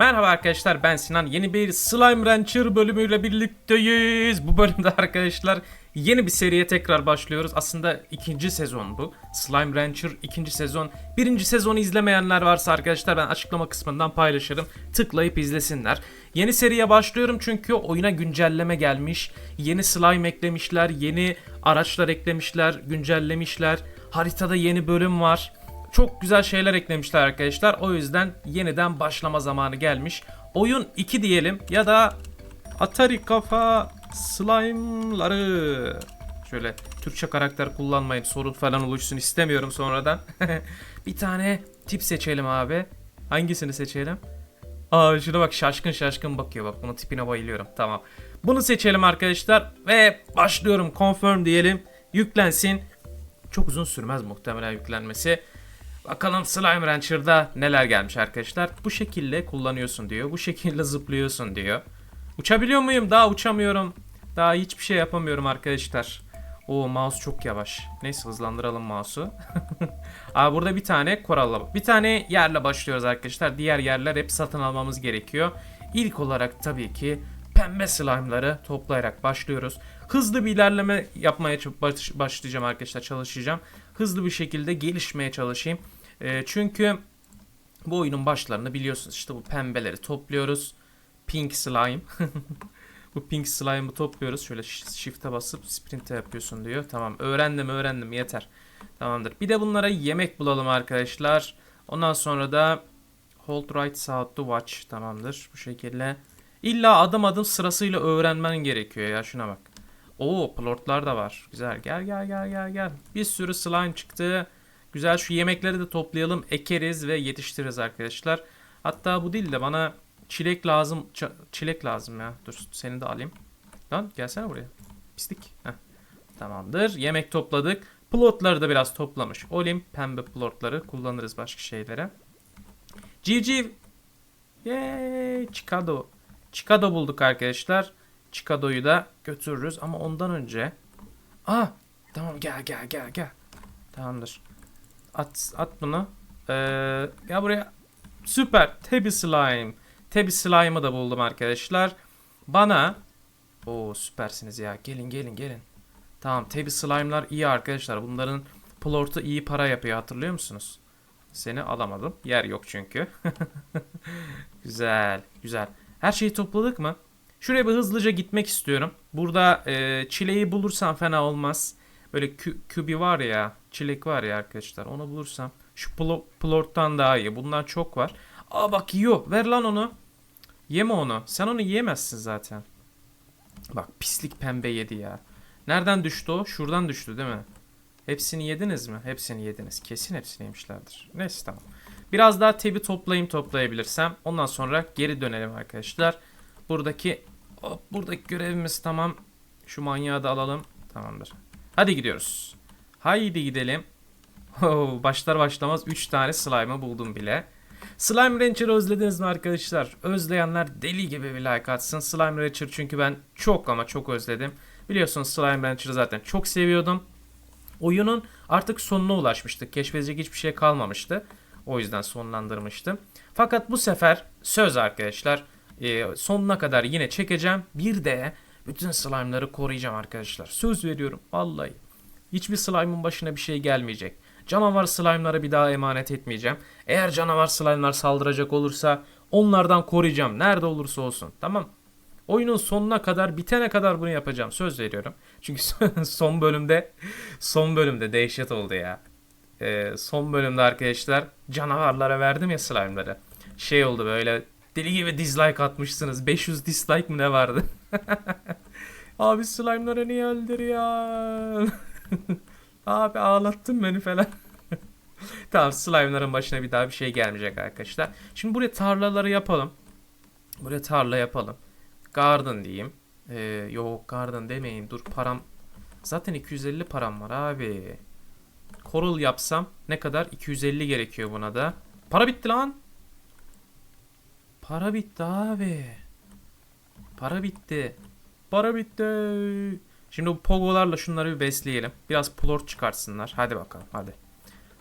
Merhaba arkadaşlar ben Sinan. Yeni bir Slime Rancher bölümüyle birlikteyiz. Bu bölümde arkadaşlar yeni bir seriye tekrar başlıyoruz. Aslında ikinci sezon bu. Slime Rancher ikinci sezon. Birinci sezonu izlemeyenler varsa arkadaşlar ben açıklama kısmından paylaşırım. Tıklayıp izlesinler. Yeni seriye başlıyorum çünkü oyuna güncelleme gelmiş. Yeni slime eklemişler. Yeni araçlar eklemişler. Güncellemişler. Haritada yeni bölüm var. Çok güzel şeyler eklemişler arkadaşlar. O yüzden yeniden başlama zamanı gelmiş. Oyun 2 diyelim ya da Atari kafa slime'ları. Şöyle Türkçe karakter kullanmayın sorun falan oluşsun istemiyorum sonradan. bir tane tip seçelim abi. Hangisini seçelim? Aa şuna bak şaşkın şaşkın bakıyor bak bunun tipine bayılıyorum tamam. Bunu seçelim arkadaşlar ve başlıyorum confirm diyelim yüklensin. Çok uzun sürmez muhtemelen yüklenmesi. Bakalım Slime Rancher'da neler gelmiş arkadaşlar. Bu şekilde kullanıyorsun diyor. Bu şekilde zıplıyorsun diyor. Uçabiliyor muyum? Daha uçamıyorum. Daha hiçbir şey yapamıyorum arkadaşlar. O mouse çok yavaş. Neyse hızlandıralım mouse'u. Aa burada bir tane koralla. Bir tane yerle başlıyoruz arkadaşlar. Diğer yerler hep satın almamız gerekiyor. İlk olarak tabii ki pembe slime'ları toplayarak başlıyoruz. Hızlı bir ilerleme yapmaya başlayacağım arkadaşlar çalışacağım. Hızlı bir şekilde gelişmeye çalışayım. Ee, çünkü bu oyunun başlarını biliyorsunuz işte bu pembeleri topluyoruz. Pink slime. bu pink slime'ı topluyoruz. Şöyle sh- shift'e basıp sprint'e yapıyorsun diyor. Tamam öğrendim öğrendim yeter. Tamamdır. Bir de bunlara yemek bulalım arkadaşlar. Ondan sonra da hold right sağ to watch tamamdır. Bu şekilde. İlla adım adım sırasıyla öğrenmen gerekiyor ya şuna bak. Oo plortlar da var. Güzel. Gel gel gel gel gel. Bir sürü slime çıktı. Güzel şu yemekleri de toplayalım. Ekeriz ve yetiştiririz arkadaşlar. Hatta bu değil de bana çilek lazım. Ç- çilek lazım ya. Dur seni de alayım. Lan gelsene buraya. Pislik. Heh. Tamamdır. Yemek topladık. Plotları da biraz toplamış. Olim pembe plotları kullanırız başka şeylere. Civciv. Yay. Chicago. Chicago bulduk arkadaşlar. Chicago'yu da götürürüz ama ondan önce Aa tamam gel gel gel gel. Tamamdır. At at bunu. Ee, gel buraya. Süper. Tebi slime. Tebi slime'ı da buldum arkadaşlar. Bana o süpersiniz ya. Gelin gelin gelin. Tamam Tebi slime'lar iyi arkadaşlar. Bunların plortu iyi para yapıyor hatırlıyor musunuz? Seni alamadım. Yer yok çünkü. güzel, güzel. Her şeyi topladık mı? Şuraya bir hızlıca gitmek istiyorum. Burada e, çileği bulursam fena olmaz. Böyle kü- kübi var ya, çilek var ya arkadaşlar. Onu bulursam şu plo- plorttan daha iyi. Bundan çok var. Aa bak yiyor. Ver lan onu. Yeme onu. Sen onu yiyemezsin zaten. Bak pislik pembe yedi ya. Nereden düştü o? Şuradan düştü değil mi? Hepsini yediniz mi? Hepsini yediniz. Kesin hepsini yemişlerdir. Neyse tamam. Biraz daha tebi toplayayım toplayabilirsem. Ondan sonra geri dönelim arkadaşlar. Buradaki hop, buradaki görevimiz tamam. Şu manyağı da alalım. Tamamdır. Hadi gidiyoruz. Haydi gidelim. Oh, başlar başlamaz 3 tane slime'ı buldum bile. Slime Rancher'ı özlediniz mi arkadaşlar? Özleyenler deli gibi bir like atsın. Slime Rancher çünkü ben çok ama çok özledim. Biliyorsunuz Slime Rancher'ı zaten çok seviyordum. Oyunun artık sonuna ulaşmıştık. Keşfedecek hiçbir şey kalmamıştı. O yüzden sonlandırmıştım. Fakat bu sefer söz arkadaşlar e, sonuna kadar yine çekeceğim. Bir de bütün slime'ları koruyacağım arkadaşlar. Söz veriyorum vallahi. Hiçbir slime'ın başına bir şey gelmeyecek. Canavar slime'lara bir daha emanet etmeyeceğim. Eğer canavar slime'lar saldıracak olursa onlardan koruyacağım. Nerede olursa olsun. Tamam. Oyunun sonuna kadar bitene kadar bunu yapacağım. Söz veriyorum. Çünkü son bölümde son bölümde dehşet oldu ya. Ee, son bölümde arkadaşlar canavarlara verdim ya slime'ları. Şey oldu böyle deli gibi dislike atmışsınız. 500 dislike mı ne vardı? Abi slime'ları niye öldürüyor? Abi ağlattın beni falan. tamam slime'ların başına bir daha bir şey gelmeyecek arkadaşlar. Şimdi buraya tarlaları yapalım. Buraya tarla yapalım. Garden diyeyim. Ee, yok garden demeyin. Dur param. Zaten 250 param var abi. Coral yapsam ne kadar? 250 gerekiyor buna da. Para bitti lan. Para bitti abi. Para bitti. Para bitti. Şimdi bu pogolarla şunları bir besleyelim. Biraz plort çıkartsınlar. Hadi bakalım hadi.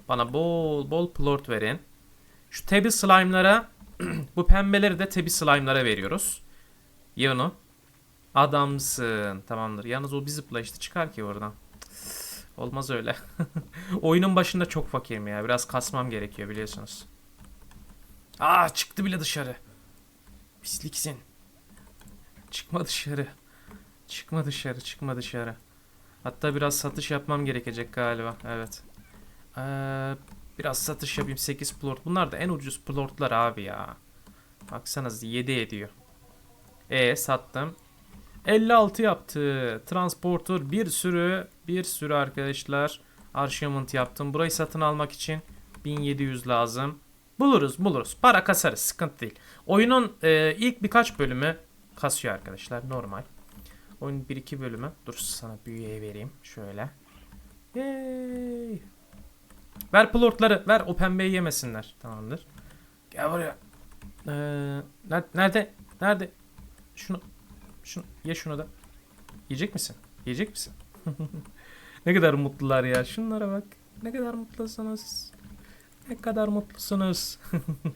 Bana bol bol plort verin. Şu tebi slime'lara Bu pembeleri de tebi slime'lara veriyoruz. Ye. Adamsın. Tamamdır. Yalnız o bir zıpla işte çıkar ki oradan. Olmaz öyle. Oyunun başında çok fakirim ya. Biraz kasmam gerekiyor biliyorsunuz. Aa çıktı bile dışarı. Pisliksin. Çıkma dışarı. Çıkma dışarı, çıkma dışarı. Hatta biraz satış yapmam gerekecek galiba. Evet. Ee, biraz satış yapayım. 8 plort. Bunlar da en ucuz plortlar abi ya. Baksanız 7 ediyor. E sattım. 56 yaptı. Transporter bir sürü bir sürü arkadaşlar. Archivement yaptım. Burayı satın almak için 1700 lazım. Buluruz buluruz. Para kasarız. Sıkıntı değil. Oyunun e, ilk birkaç bölümü kasıyor arkadaşlar. Normal. Oyunun 1-2 bölümü. Dur sana büyüye vereyim. Şöyle. Yay. Ver plortları. Ver o pembeyi yemesinler. Tamamdır. Gel buraya. Ee, ner- nerede? Nerede? Şunu. Şunu. Ye şunu da. Yiyecek misin? Yiyecek misin? ne kadar mutlular ya. Şunlara bak. Ne kadar mutlusunuz. Ne kadar mutlusunuz.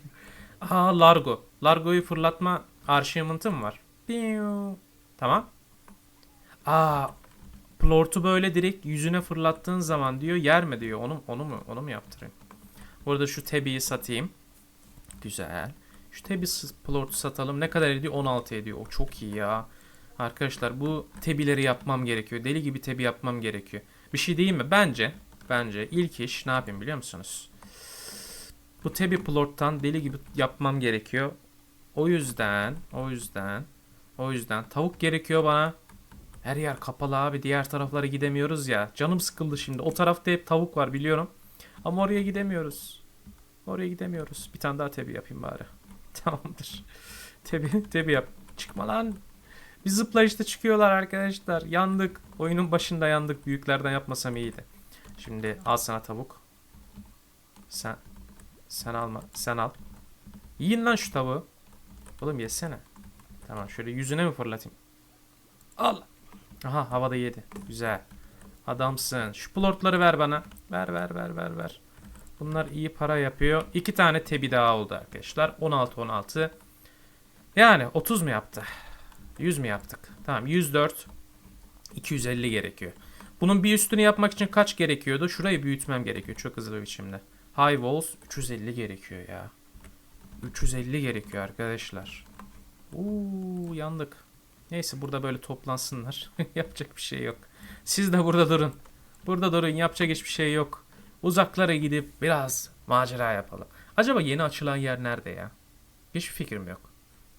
Aa Largo. Largo'yu fırlatma arşivement'ım var. Piu. Tamam. Aa Plort'u böyle direkt yüzüne fırlattığın zaman diyor yer mi diyor. Onu, onu mu onu mu yaptırayım? Burada şu tebiyi satayım. Güzel. Şu tebi plort'u satalım. Ne kadar ediyor? 16 ediyor. O çok iyi ya. Arkadaşlar bu tebileri yapmam gerekiyor. Deli gibi tebi yapmam gerekiyor. Bir şey değil mi? Bence bence ilk iş ne yapayım biliyor musunuz? Bu tebi plort'tan deli gibi yapmam gerekiyor. O yüzden, o yüzden, o yüzden tavuk gerekiyor bana. Her yer kapalı abi. Diğer taraflara gidemiyoruz ya. Canım sıkıldı şimdi. O tarafta hep tavuk var biliyorum. Ama oraya gidemiyoruz. Oraya gidemiyoruz. Bir tane daha tebi yapayım bari. Tamamdır. Tebi, tebi yap. Çıkma lan. Bir zıplayışta çıkıyorlar arkadaşlar. Yandık. Oyunun başında yandık. Büyüklerden yapmasam iyiydi. Şimdi al sana tavuk. Sen sen alma. Sen al. Yiyin lan şu tavuğu. Oğlum yesene. Tamam şöyle yüzüne mi fırlatayım? Al. Aha havada yedi. Güzel. Adamsın. Şu plortları ver bana. Ver ver ver ver ver. Bunlar iyi para yapıyor. İki tane tebi daha oldu arkadaşlar. 16 16. Yani 30 mu yaptı? 100 mü yaptık? Tamam 104. 250 gerekiyor. Bunun bir üstünü yapmak için kaç gerekiyordu? Şurayı büyütmem gerekiyor çok hızlı bir biçimde. High walls 350 gerekiyor ya. 350 gerekiyor arkadaşlar. Uuu yandık. Neyse burada böyle toplansınlar. Yapacak bir şey yok. Siz de burada durun. Burada durun. Yapacak hiçbir şey yok. Uzaklara gidip biraz macera yapalım. Acaba yeni açılan yer nerede ya? Hiçbir fikrim yok.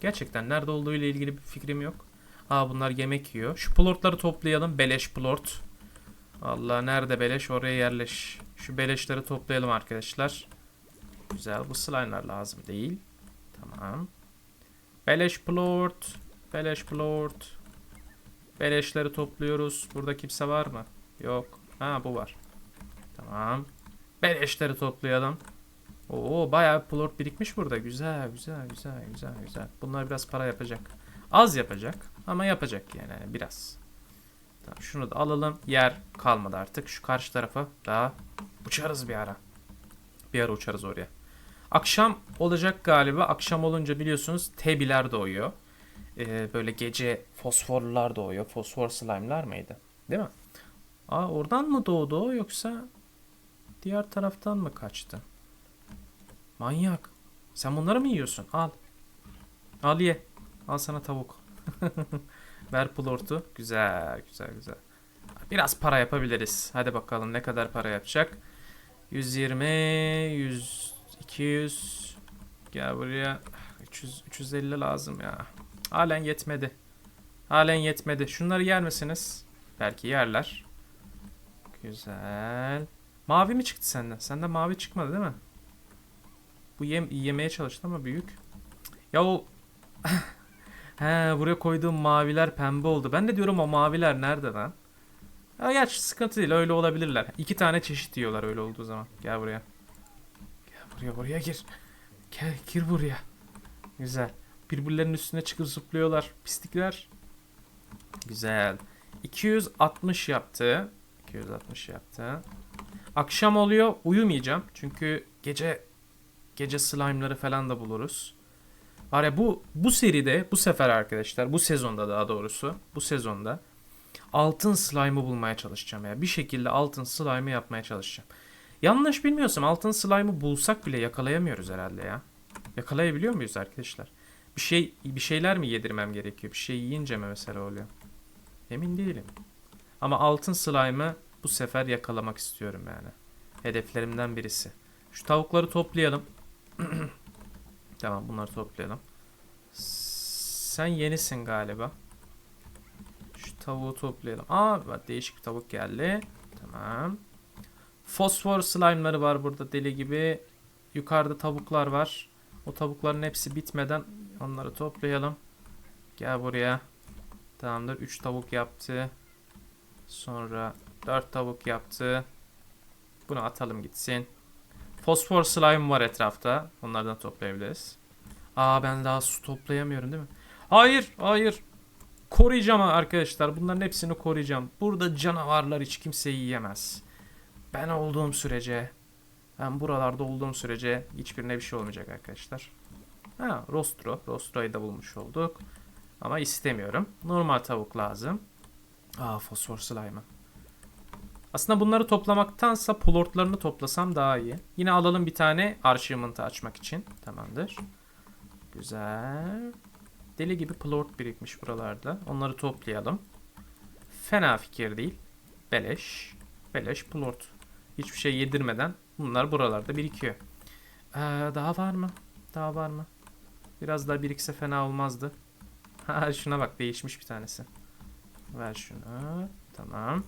Gerçekten nerede olduğu ile ilgili bir fikrim yok. Aa bunlar yemek yiyor. Şu plortları toplayalım. Beleş plort. Allah nerede beleş oraya yerleş. Şu beleşleri toplayalım arkadaşlar. Güzel bu slime'lar lazım değil. Tamam. Beleş plort. Beleş plort. Beleşleri topluyoruz. Burada kimse var mı? Yok. Ha bu var. Tamam. Beleşleri toplayalım. Oo bayağı plort birikmiş burada. Güzel güzel güzel güzel güzel. Bunlar biraz para yapacak. Az yapacak ama yapacak yani biraz. Tamam şunu da alalım. Yer kalmadı artık. Şu karşı tarafa daha uçarız bir ara. Bir ara uçarız oraya. Akşam olacak galiba. Akşam olunca biliyorsunuz tebiler doğuyor. Ee, böyle gece fosforlular doğuyor. Fosfor slime'lar mıydı? Değil mi? Aa oradan mı doğdu o yoksa diğer taraftan mı kaçtı? Manyak. Sen bunları mı yiyorsun? Al. Al ye. Al sana tavuk. Ver plortu. Güzel, güzel, güzel. Biraz para yapabiliriz. Hadi bakalım ne kadar para yapacak. 120, 100, 200. Gel buraya. 300, 350 lazım ya. Halen yetmedi. Halen yetmedi. Şunları yer misiniz? Belki yerler. Güzel. Mavi mi çıktı senden? Senden mavi çıkmadı değil mi? Bu yem yemeye çalıştı ama büyük. Ya o He buraya koyduğum maviler pembe oldu. Ben de diyorum o maviler nerede lan? Ya gerçi sıkıntı değil öyle olabilirler. İki tane çeşit yiyorlar öyle olduğu zaman. Gel buraya. Gel buraya buraya gir. Gel gir buraya. Güzel. Birbirlerinin üstüne çıkıp zıplıyorlar. Pislikler. Güzel. 260 yaptı. 260 yaptı. Akşam oluyor. Uyumayacağım. Çünkü gece gece slime'ları falan da buluruz. Var ya bu bu seride bu sefer arkadaşlar bu sezonda daha doğrusu bu sezonda altın slime'ı bulmaya çalışacağım ya. Bir şekilde altın slime'ı yapmaya çalışacağım. Yanlış bilmiyorsam altın slime'ı bulsak bile yakalayamıyoruz herhalde ya. Yakalayabiliyor muyuz arkadaşlar? Bir şey bir şeyler mi yedirmem gerekiyor? Bir şey yiyince mi mesela oluyor? Emin değilim. Ama altın slime'ı bu sefer yakalamak istiyorum yani. Hedeflerimden birisi. Şu tavukları toplayalım. tamam bunları toplayalım. Sen yenisin galiba. Tavuğu toplayalım. Aa bak değişik bir tavuk geldi. Tamam. Fosfor slime'ları var burada deli gibi. Yukarıda tavuklar var. O tavukların hepsi bitmeden onları toplayalım. Gel buraya. Tamamdır. 3 tavuk yaptı. Sonra 4 tavuk yaptı. Bunu atalım gitsin. Fosfor slime var etrafta. Onlardan toplayabiliriz. Aa ben daha su toplayamıyorum değil mi? Hayır, hayır. Koruyacağım arkadaşlar. Bunların hepsini koruyacağım. Burada canavarlar hiç kimseyi yiyemez. Ben olduğum sürece, ben buralarda olduğum sürece hiçbirine bir şey olmayacak arkadaşlar. Ha, rostro. Rostro'yu da bulmuş olduk. Ama istemiyorum. Normal tavuk lazım. Aa fosfor slime'ı. Aslında bunları toplamaktansa plortlarını toplasam daha iyi. Yine alalım bir tane archivement'ı açmak için. Tamamdır. Güzel. Deli gibi plort birikmiş buralarda. Onları toplayalım. Fena fikir değil. Beleş. Beleş plort. Hiçbir şey yedirmeden bunlar buralarda birikiyor. Ee, daha var mı? Daha var mı? Biraz daha birikse fena olmazdı. Ha şuna bak değişmiş bir tanesi. Ver şunu. Tamam.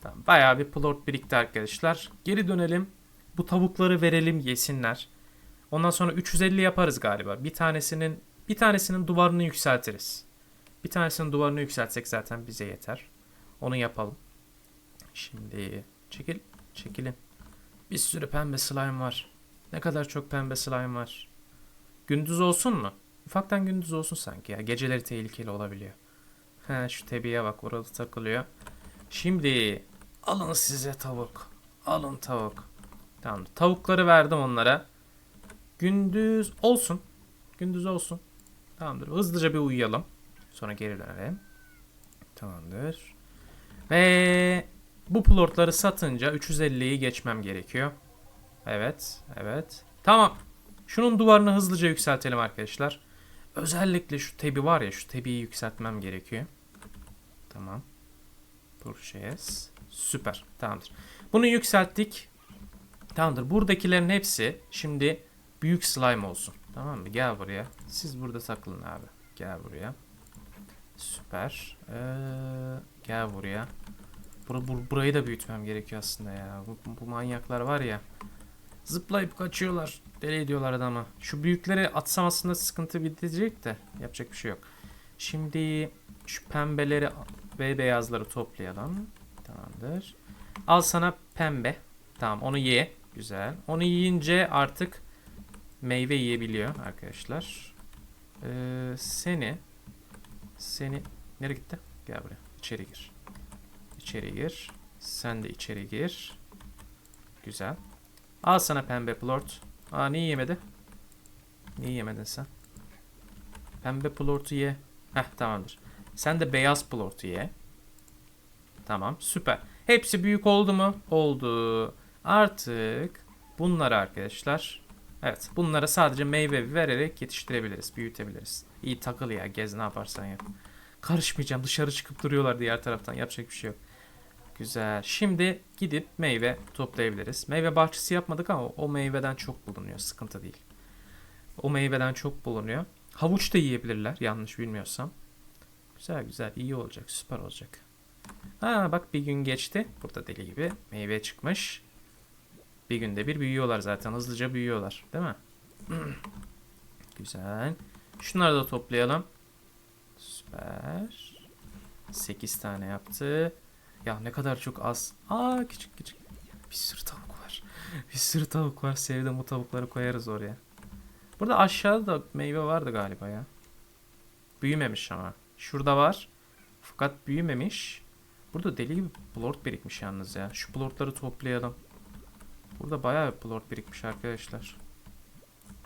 Tamam. Bayağı bir plort birikti arkadaşlar. Geri dönelim. Bu tavukları verelim yesinler. Ondan sonra 350 yaparız galiba. Bir tanesinin bir tanesinin duvarını yükseltiriz. Bir tanesinin duvarını yükseltsek zaten bize yeter. Onu yapalım. Şimdi çekil çekilin. Bir sürü pembe slime var. Ne kadar çok pembe slime var. Gündüz olsun mu? Ufaktan gündüz olsun sanki ya. Geceleri tehlikeli olabiliyor. He şu tebiye bak orada takılıyor. Şimdi alın size tavuk. Alın tavuk. Tamam tavukları verdim onlara. Gündüz olsun. Gündüz olsun. Tamamdır. Hızlıca bir uyuyalım. Sonra geri dönelim. Tamamdır. Ve bu plortları satınca 350'yi geçmem gerekiyor. Evet. Evet. Tamam. Şunun duvarını hızlıca yükseltelim arkadaşlar. Özellikle şu tebi var ya şu tebiyi yükseltmem gerekiyor. Tamam. Purchase. Süper. Tamamdır. Bunu yükselttik. Tamamdır. Buradakilerin hepsi şimdi büyük slime olsun. Tamam mı? Gel buraya. Siz burada takılın abi. Gel buraya. Süper. Ee, gel buraya. Bur bur burayı da büyütmem gerekiyor aslında ya. Bu, bu manyaklar var ya. Zıplayıp kaçıyorlar. Deli ediyorlar adamı. Şu büyükleri atsam aslında sıkıntı bitecek de. Yapacak bir şey yok. Şimdi şu pembeleri ve beyazları toplayalım. Tamamdır. Al sana pembe. Tamam onu ye. Güzel. Onu yiyince artık meyve yiyebiliyor arkadaşlar. Ee, seni seni nereye gitti? Gel buraya. İçeri gir. İçeri gir. Sen de içeri gir. Güzel. Al sana pembe plort. Aa niye yemedi? Niye yemedin sen? Pembe plortu ye. Heh tamamdır. Sen de beyaz plortu ye. Tamam süper. Hepsi büyük oldu mu? Oldu. Artık bunları arkadaşlar. Evet bunlara sadece meyve vererek yetiştirebiliriz. Büyütebiliriz. İyi takıl ya gez ne yaparsan yap. Karışmayacağım dışarı çıkıp duruyorlar diğer taraftan yapacak bir şey yok. Güzel. Şimdi gidip meyve toplayabiliriz. Meyve bahçesi yapmadık ama o meyveden çok bulunuyor. Sıkıntı değil. O meyveden çok bulunuyor. Havuç da yiyebilirler yanlış bilmiyorsam. Güzel güzel iyi olacak süper olacak. Ha bak bir gün geçti. Burada deli gibi meyve çıkmış. Bir günde bir büyüyorlar zaten. Hızlıca büyüyorlar. Değil mi? güzel. Şunları da toplayalım. Süper. 8 tane yaptı. Ya ne kadar çok az. Aa küçük küçük. Bir sürü tavuk var. Bir sürü tavuk var. Sevdim bu tavukları koyarız oraya. Burada aşağıda da meyve vardı galiba ya. Büyümemiş ama. Şurada var. Fakat büyümemiş. Burada deli gibi plort birikmiş yalnız ya. Şu plortları toplayalım. Burada bayağı bir plort birikmiş arkadaşlar.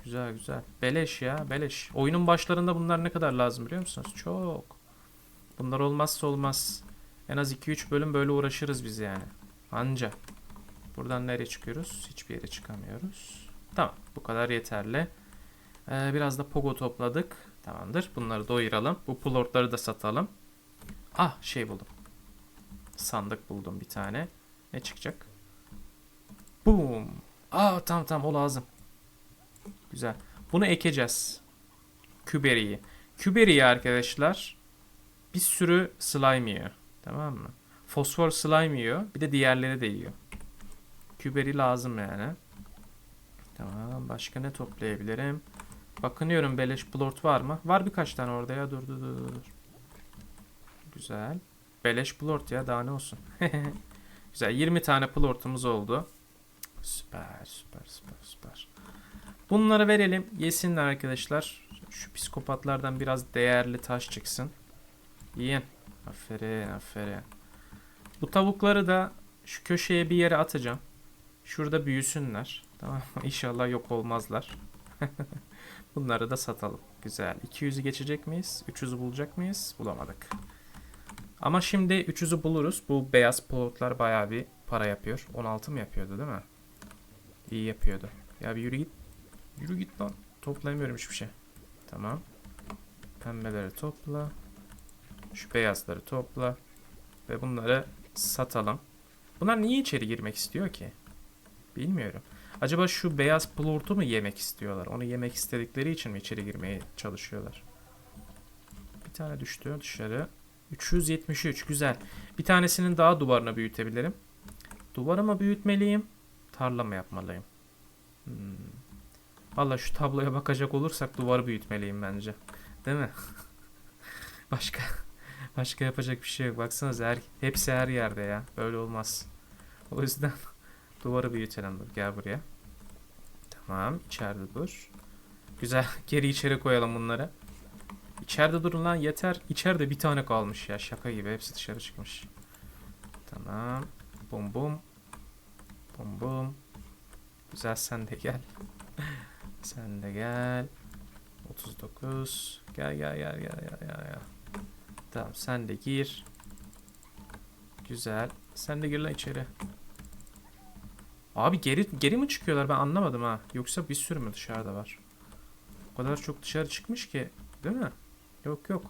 Güzel güzel. Beleş ya beleş. Oyunun başlarında bunlar ne kadar lazım biliyor musunuz? Çok. Bunlar olmazsa olmaz. En az 2-3 bölüm böyle uğraşırız biz yani. Anca. Buradan nereye çıkıyoruz? Hiçbir yere çıkamıyoruz. Tamam bu kadar yeterli. Ee, biraz da pogo topladık. Tamamdır. Bunları doyuralım. Bu plortları da satalım. Ah şey buldum. Sandık buldum bir tane. Ne çıkacak? Boom. Aa tamam tamam o lazım. Güzel. Bunu ekeceğiz. Küberiyi. Küberiyi arkadaşlar bir sürü slime yiyor. Tamam mı? Fosfor slime yiyor. Bir de diğerleri de yiyor. Küberi lazım yani. Tamam. Başka ne toplayabilirim? Bakınıyorum beleş plort var mı? Var birkaç tane orada ya. Dur dur dur. dur. Güzel. Beleş plort ya daha ne olsun. Güzel. 20 tane plortumuz oldu. Süper süper süper süper. Bunları verelim. Yesinler arkadaşlar. Şu psikopatlardan biraz değerli taş çıksın. Yiyin. Aferin aferin. Bu tavukları da şu köşeye bir yere atacağım. Şurada büyüsünler. Tamam mı? İnşallah yok olmazlar. Bunları da satalım. Güzel. 200'ü geçecek miyiz? 300'ü bulacak mıyız? Bulamadık. Ama şimdi 300'ü buluruz. Bu beyaz plotlar bayağı bir para yapıyor. 16 mı yapıyordu değil mi? İyi yapıyordu. Ya bir yürü git. Yürü git lan. Toplayamıyorum hiçbir şey. Tamam. Pembeleri topla. Şu beyazları topla. Ve bunları satalım. Bunlar niye içeri girmek istiyor ki? Bilmiyorum. Acaba şu beyaz plortu mu yemek istiyorlar? Onu yemek istedikleri için mi içeri girmeye çalışıyorlar? Bir tane düştü dışarı. 373 güzel. Bir tanesinin daha duvarını büyütebilirim. Duvarı mı büyütmeliyim? Tarla mı yapmalıyım? Hmm. Valla şu tabloya bakacak olursak duvarı büyütmeliyim bence. Değil mi? Başka başka yapacak bir şey yok. Baksanıza her, hepsi her yerde ya. Böyle olmaz. O yüzden duvarı büyütelim. Dur, gel buraya. Tamam. içeride dur. Güzel. Geri içeri koyalım bunları. İçeride durun lan yeter. İçeride bir tane kalmış ya. Şaka gibi. Hepsi dışarı çıkmış. Tamam. Bum bum. Bum bum. Güzel sen de gel. sen de gel. 39. Gel gel gel gel gel gel. gel. Tamam sen de gir. Güzel. Sen de gir lan içeri. Abi geri geri mi çıkıyorlar ben anlamadım ha. Yoksa bir sürü mü dışarıda var? O kadar çok dışarı çıkmış ki. Değil mi? Yok yok.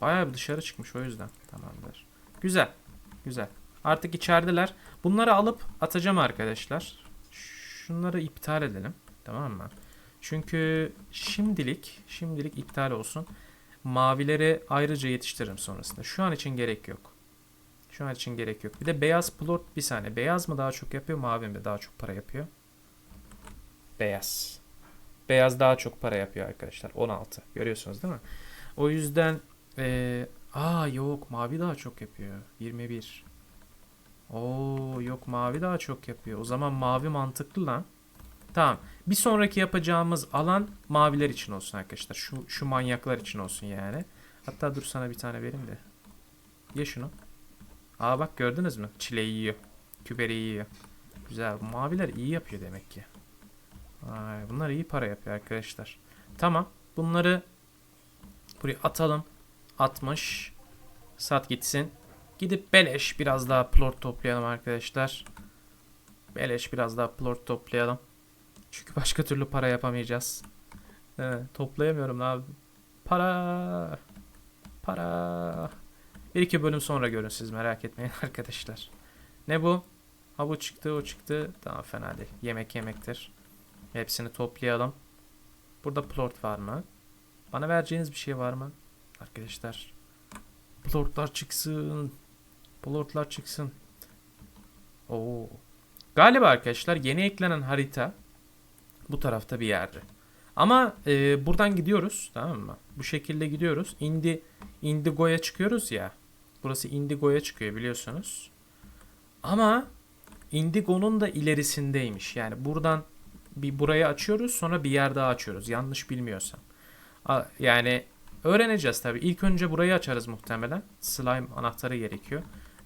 Bayağı bir dışarı çıkmış o yüzden. Tamamdır. Güzel. Güzel. Artık içerideler. Bunları alıp atacağım arkadaşlar. Şunları iptal edelim. Tamam mı? Çünkü şimdilik şimdilik iptal olsun. Mavileri ayrıca yetiştiririm sonrasında. Şu an için gerek yok. Şu an için gerek yok. Bir de beyaz plot bir saniye. Beyaz mı daha çok yapıyor, mavi mi daha çok para yapıyor? Beyaz. Beyaz daha çok para yapıyor arkadaşlar. 16. Görüyorsunuz değil mi? O yüzden eee aa yok mavi daha çok yapıyor. 21. Oo yok mavi daha çok yapıyor. O zaman mavi mantıklı lan. Tamam. Bir sonraki yapacağımız alan maviler için olsun arkadaşlar. Şu şu manyaklar için olsun yani. Hatta dur sana bir tane vereyim de. Ye şunu. Aa bak gördünüz mü? Çileği yiyor. Küberi yiyor. Güzel. Maviler iyi yapıyor demek ki. Ay, bunlar iyi para yapıyor arkadaşlar. Tamam. Bunları buraya atalım. 60. Sat gitsin. Gidip beleş biraz daha plort toplayalım arkadaşlar. Beleş biraz daha plort toplayalım. Çünkü başka türlü para yapamayacağız. Evet, toplayamıyorum abi. Para. Para. Bir iki bölüm sonra görün siz merak etmeyin arkadaşlar. Ne bu? Ha bu çıktı o çıktı. Tamam fena değil. Yemek yemektir. Hepsini toplayalım. Burada plort var mı? Bana vereceğiniz bir şey var mı? Arkadaşlar. Plortlar çıksın. Plortlar çıksın. Oo. Galiba arkadaşlar yeni eklenen harita bu tarafta bir yerde. Ama e, buradan gidiyoruz tamam mı? Bu şekilde gidiyoruz. Indi Indigo'ya çıkıyoruz ya. Burası Indigo'ya çıkıyor biliyorsunuz. Ama Indigo'nun da ilerisindeymiş. Yani buradan bir burayı açıyoruz sonra bir yer daha açıyoruz. Yanlış bilmiyorsam. Yani öğreneceğiz tabii. İlk önce burayı açarız muhtemelen. Slime anahtarı gerekiyor.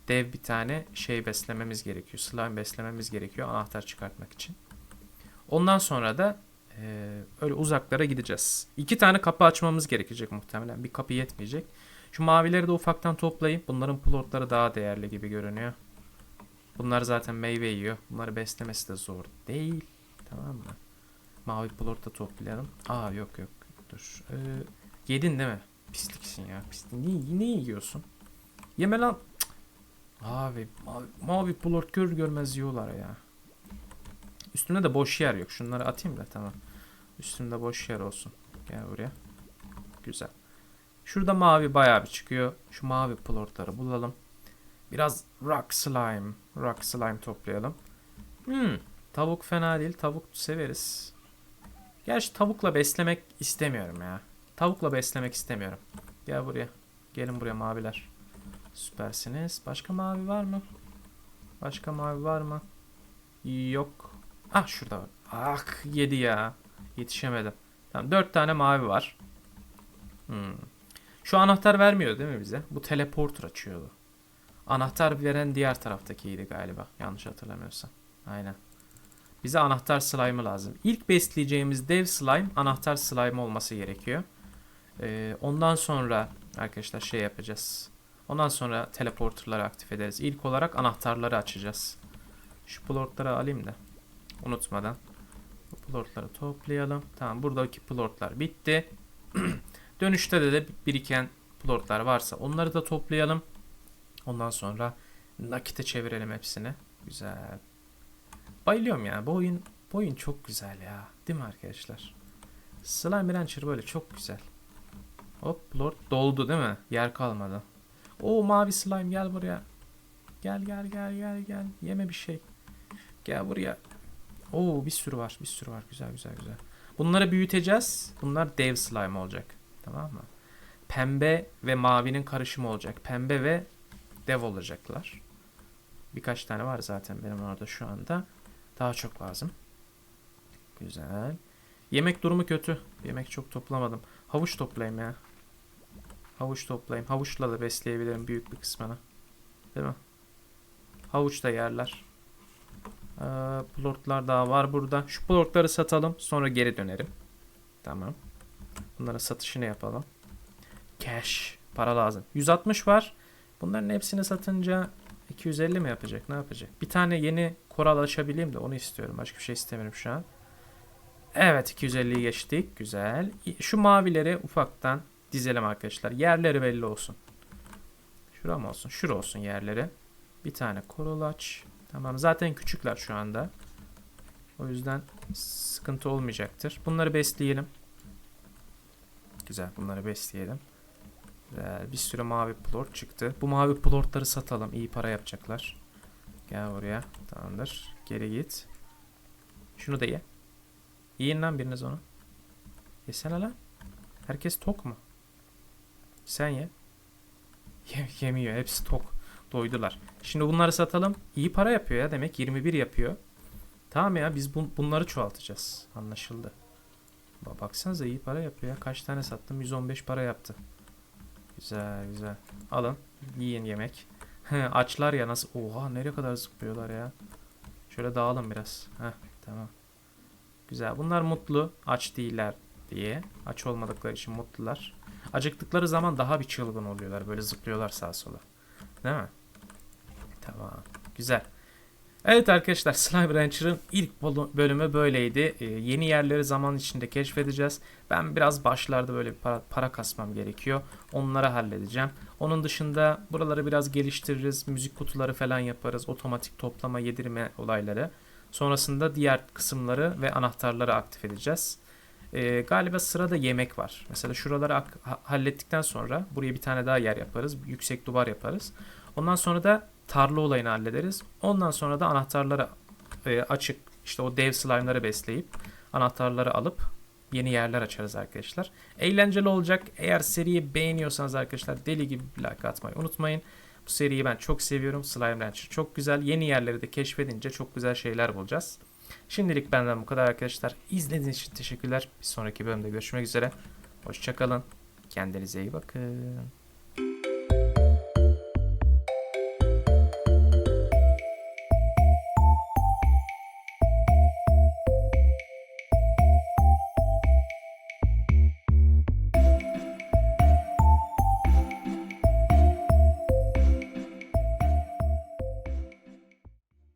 Dev bir tane şey beslememiz gerekiyor. Slime beslememiz gerekiyor anahtar çıkartmak için. Ondan sonra da e, öyle uzaklara gideceğiz. İki tane kapı açmamız gerekecek muhtemelen. Bir kapı yetmeyecek. Şu mavileri de ufaktan toplayayım. Bunların plotları daha değerli gibi görünüyor. Bunlar zaten meyve yiyor. Bunları beslemesi de zor değil. Tamam mı? Mavi plort da toplayalım. Aa yok yok. Dur. Ee, yedin değil mi? Pisliksin ya. Pislik. Niye, niye yiyorsun? Yeme lan. Abi mavi, mavi plort gör görmez yiyorlar ya. Üstümde de boş yer yok. Şunları atayım da tamam. Üstümde boş yer olsun. Gel buraya. Güzel. Şurada mavi bayağı bir çıkıyor. Şu mavi plortları bulalım. Biraz rock slime. Rock slime toplayalım. Hmm, tavuk fena değil. Tavuk severiz. Gerçi tavukla beslemek istemiyorum ya. Tavukla beslemek istemiyorum. Gel buraya. Gelin buraya maviler. Süpersiniz. Başka mavi var mı? Başka mavi var mı? Yok. Ah şurada var. Ah yedi ya. Yetişemedim. Tamam dört tane mavi var. Hmm. Şu anahtar vermiyor değil mi bize? Bu teleporter açıyordu. Anahtar veren diğer taraftakiydi galiba. Yanlış hatırlamıyorsam. Aynen. Bize anahtar slime'ı lazım. İlk besleyeceğimiz dev slime anahtar slime olması gerekiyor. Ee, ondan sonra arkadaşlar şey yapacağız. Ondan sonra teleporterları aktif ederiz. İlk olarak anahtarları açacağız. Şu plortları alayım da. Unutmadan. Bu plortları toplayalım. Tamam buradaki plortlar bitti. Dönüşte de, de biriken plortlar varsa onları da toplayalım. Ondan sonra nakite çevirelim hepsini. Güzel. Bayılıyorum ya. Bu oyun, bu oyun çok güzel ya. Değil mi arkadaşlar? Slime Rancher böyle çok güzel. Hop Lord doldu değil mi? Yer kalmadı. O mavi slime gel buraya. Gel gel gel gel gel. Yeme bir şey. Gel buraya. Oo bir sürü var. Bir sürü var. Güzel güzel güzel. Bunları büyüteceğiz. Bunlar dev slime olacak. Tamam mı? Pembe ve mavinin karışımı olacak. Pembe ve dev olacaklar. Birkaç tane var zaten benim orada şu anda. Daha çok lazım. Güzel. Yemek durumu kötü. Yemek çok toplamadım. Havuç toplayayım ya. Havuç toplayayım. Havuçla da besleyebilirim büyük bir kısmını. Değil mi? Havuç da yerler. Ee, plortlar daha var burada. Şu plortları satalım. Sonra geri dönerim. Tamam. Bunların satışını yapalım. Cash. Para lazım. 160 var. Bunların hepsini satınca 250 mi yapacak? Ne yapacak? Bir tane yeni koral açabileyim de onu istiyorum. Başka bir şey istemiyorum şu an. Evet 250'yi geçtik. Güzel. Şu mavileri ufaktan dizelim arkadaşlar. Yerleri belli olsun. Şura mı olsun? Şura olsun yerleri. Bir tane koral aç. Tamam zaten küçükler şu anda. O yüzden sıkıntı olmayacaktır. Bunları besleyelim. Güzel bunları besleyelim. Güzel. Bir sürü mavi plort çıktı. Bu mavi plortları satalım. İyi para yapacaklar. Gel buraya. Tamamdır. Geri git. Şunu da ye. Yiyin lan biriniz onu. Yesene lan. Herkes tok mu? Sen ye. Ye yemiyor. Hepsi tok. Doydular. Şimdi bunları satalım. İyi para yapıyor ya. Demek 21 yapıyor. Tamam ya biz bun- bunları çoğaltacağız. Anlaşıldı. Ba- Baksanıza iyi para yapıyor ya. Kaç tane sattım? 115 para yaptı. Güzel güzel. Alın. Yiyin yemek. Açlar ya nasıl? Oha nereye kadar zıplıyorlar ya. Şöyle dağılın biraz. Heh tamam. Güzel. Bunlar mutlu. Aç değiller diye. Aç olmadıkları için mutlular. Acıktıkları zaman daha bir çılgın oluyorlar. Böyle zıplıyorlar sağa sola. Değil mi? Tamam. Güzel. Evet arkadaşlar Slime Rancher'ın ilk bölümü böyleydi. Ee, yeni yerleri zaman içinde keşfedeceğiz. Ben biraz başlarda böyle para, para kasmam gerekiyor. Onları halledeceğim. Onun dışında buraları biraz geliştiririz. Müzik kutuları falan yaparız. Otomatik toplama, yedirme olayları. Sonrasında diğer kısımları ve anahtarları aktif edeceğiz. Ee, galiba sırada yemek var. Mesela şuraları hallettikten sonra buraya bir tane daha yer yaparız. Yüksek duvar yaparız. Ondan sonra da tarla olayını hallederiz. Ondan sonra da anahtarları e, açık işte o dev slime'ları besleyip anahtarları alıp yeni yerler açarız arkadaşlar. Eğlenceli olacak. Eğer seriyi beğeniyorsanız arkadaşlar deli gibi like atmayı unutmayın. Bu seriyi ben çok seviyorum. Slime Rancher çok güzel. Yeni yerleri de keşfedince çok güzel şeyler bulacağız. Şimdilik benden bu kadar arkadaşlar. İzlediğiniz için teşekkürler. Bir sonraki bölümde görüşmek üzere. Hoşçakalın. Kendinize iyi bakın.